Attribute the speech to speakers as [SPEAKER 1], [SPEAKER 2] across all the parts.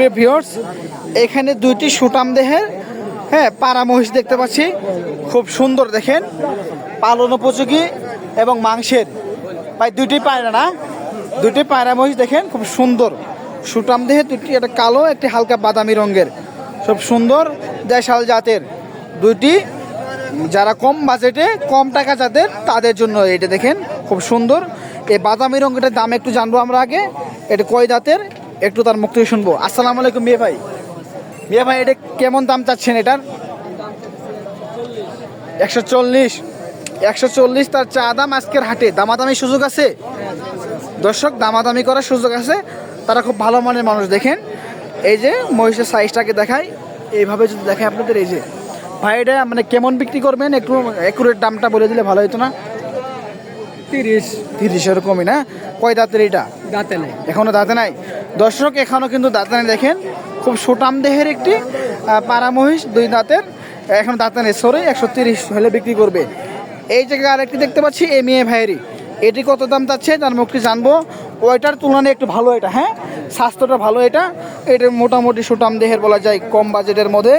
[SPEAKER 1] প্রিয় ভিউয়ার্স, এখানে দুইটি সুটাম দেহের হ্যাঁ পাড়া মহিষ দেখতে পাচ্ছি। খুব সুন্দর দেখেন। পালন উপযোগী এবং মাংসের। ভাই, দুইটি পায়রা না? দুটি পায়রা মহিষ দেখেন, খুব সুন্দর। সুটাম দেহে দুটি একটা কালো, একটি হালকা বাদামি রঙের। খুব সুন্দর দেশাল জাতের। দুইটি, যারা কম বাজেটে, কম টাকা যাদের তাদের জন্য এটা দেখেন, খুব সুন্দর। এই বাদামি রঙের দাম একটু জানব আমরা আগে। এটা কয় দাঁতের? একটু তার মুখ থেকে শুনব। আসসালামু আলাইকুম মিয়া ভাই। মিয়া ভাই এটা কেমন দাম চাচ্ছেন এটার? একশো চল্লিশ। একশো চল্লিশ তার চা দাম আজকের হাটে। দামাদামি সুযোগ আছে? দর্শক দামাদামি করার সুযোগ আছে। তারা খুব ভালো মানের মানুষ দেখেন। এই যে মহিষের সাইজটাকে দেখায় এইভাবে যদি দেখায় আপনাদের এই যে। ভাই এটা মানে কেমন বিক্রি করবেন? একটু একুরেট দামটা বলে দিলে ভালো হতো না?
[SPEAKER 2] তিরিশ।
[SPEAKER 1] তিরিশ এরকমই না? কয় দাঁতের এটা?
[SPEAKER 2] দাঁতে নেই।
[SPEAKER 1] এখনও দাঁতে নাই? দর্শক এখনও কিন্তু দাঁতে নাই দেখেন। খুব সুটাম দেহের একটি পাড়া মহিষ দুই দাঁতের। এখন দাঁতে নেই সরে একশো তিরিশ হলে বিক্রি করবে। এই জায়গায় আরেকটি দেখতে পাচ্ছি এম এ ভাইয়েরই এটি কত দাম যাচ্ছে তার মুখটি জানব। ওইটার তুলনায় একটু ভালো এটা হ্যাঁ? স্বাস্থ্যটা ভালো এটা। এটা মোটামুটি সুটাম দেহের বলা যায়, কম বাজেটের মধ্যে।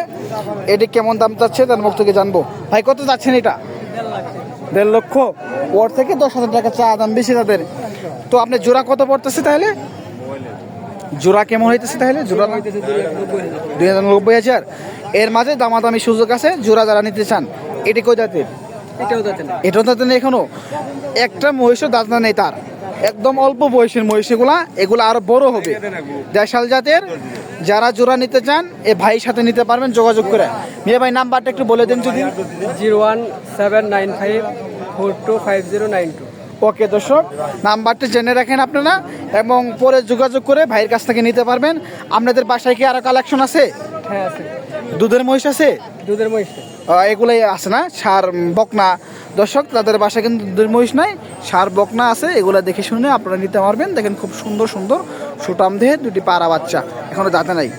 [SPEAKER 1] এটি কেমন দাম যাচ্ছে তার মুখ থেকে জানব। ভাই, কত যাচ্ছেন এটা? দেড় লক্ষ। ওর থেকে দশ হাজার টাকা চা দাম বেশি তাদের। তো আপনি জোড়া কত পড়তেছে তাহলে? জোড়া কেমন হইতেছে তাহলে? জোড়া দুই হাজার নব্বই হাজার। এর মাঝে দামাদামি সুযোগ আছে জোড়া যারা নিতে চান এটি কই জাতের?
[SPEAKER 2] এটাও দাঁতে নেই।
[SPEAKER 1] এখনও? একটা মহিষও দাঁত নেই তার। একদম অল্প বয়সের মহিষ এগুলা এগুলো আরও বড় হবে। দেশাল জাতের যারা জোড়া নিতে চান এ ভাইয়ের সাথে নিতে পারবেন যোগাযোগ করে। মেয়ে ভাই নাম্বারটা একটু বলে দিন যদি।
[SPEAKER 2] Zero one seven nine five four two five zero nine two.
[SPEAKER 1] Okay দর্শক নাম্বারটি জেনে রাখেন আপনারা এবং পরে যোগাযোগ করে ভাইয়ের কাছ থেকে নিতে পারবেন। আপনাদের বাসায় কি আরও কালেকশন আছে?
[SPEAKER 2] হ্যাঁ আছে।
[SPEAKER 1] দুধের মহিষ আছে?
[SPEAKER 2] দুধের মহিষ।
[SPEAKER 1] এগুলাই আছে না? সার বকনা। দর্শক তাদের বাসায় কিন্তু দুধের মহিষ নাই। সার বকনা আছে এগুলো দেখে শুনে আপনারা নিতে পারবেন। দেখেন খুব সুন্দর সুন্দর সুটাম দেহে দুটি পাড়া বাচ্চা। এখনও দাঁতে নাই।